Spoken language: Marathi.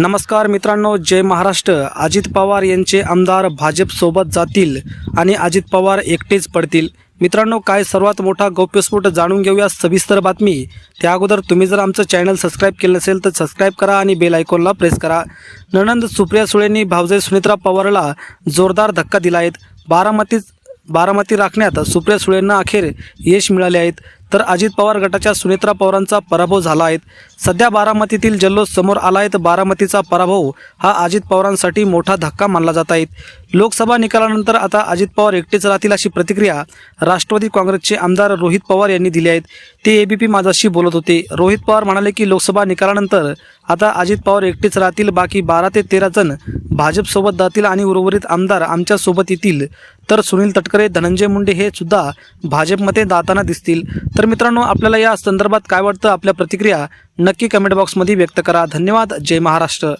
नमस्कार मित्रांनो जय महाराष्ट्र. अजित पवार यांचे आमदार भाजपसोबत जातील आणि अजित पवार एकटेच पडतील. मित्रांनो काय सर्वात मोठा गौप्यस्फोट जाणून घेऊया सविस्तर बातमी. त्या अगोदर तुम्ही जर आमचं चॅनल सबस्क्राईब केलं नसेल तर सबस्क्राईब करा आणि बेल आयकॉनला प्रेस करा. ननंद सुप्रिया सुळेंनी भावजय सुनित्रा पवारला जोरदार धक्का दिला आहेत बारामतीत बारामती राखण्यात सुप्रिया सुळेंना अखेर यश मिळाले आहेत तर अजित पवार गटाच्या सुनेत्रा पवारांचा पराभव झाला आहे. सध्या बारामतीतील जल्लोष समोर आला आहे. तर बारामतीचा पराभव हा अजित पवारांसाठी मोठा धक्का मानला जात आहे. लोकसभा निकालानंतर आता अजित पवार एकटेच राहतील अशी प्रतिक्रिया राष्ट्रवादी काँग्रेसचे आमदार रोहित पवार यांनी दिली आहेत ते एबीपी माझाशी बोलत होते. रोहित पवार म्हणाले की लोकसभा निकालानंतर आता अजित पवार एकटेच राहतील. बाकी बारा ते तेरा जण भाजपसोबत जातील आणि उर्वरित आमदार आमच्यासोबत येतील. तर सुनील तटकरे धनंजय मुंडे हे सुद्धा भाजपमध्ये जाताना दिसतील. तर मित्रांनो आपल्याला या संदर्भात काय वाटतं? आपल्या प्रतिक्रिया नक्की कमेंट बॉक्समध्ये व्यक्त करा. धन्यवाद. जय महाराष्ट्र.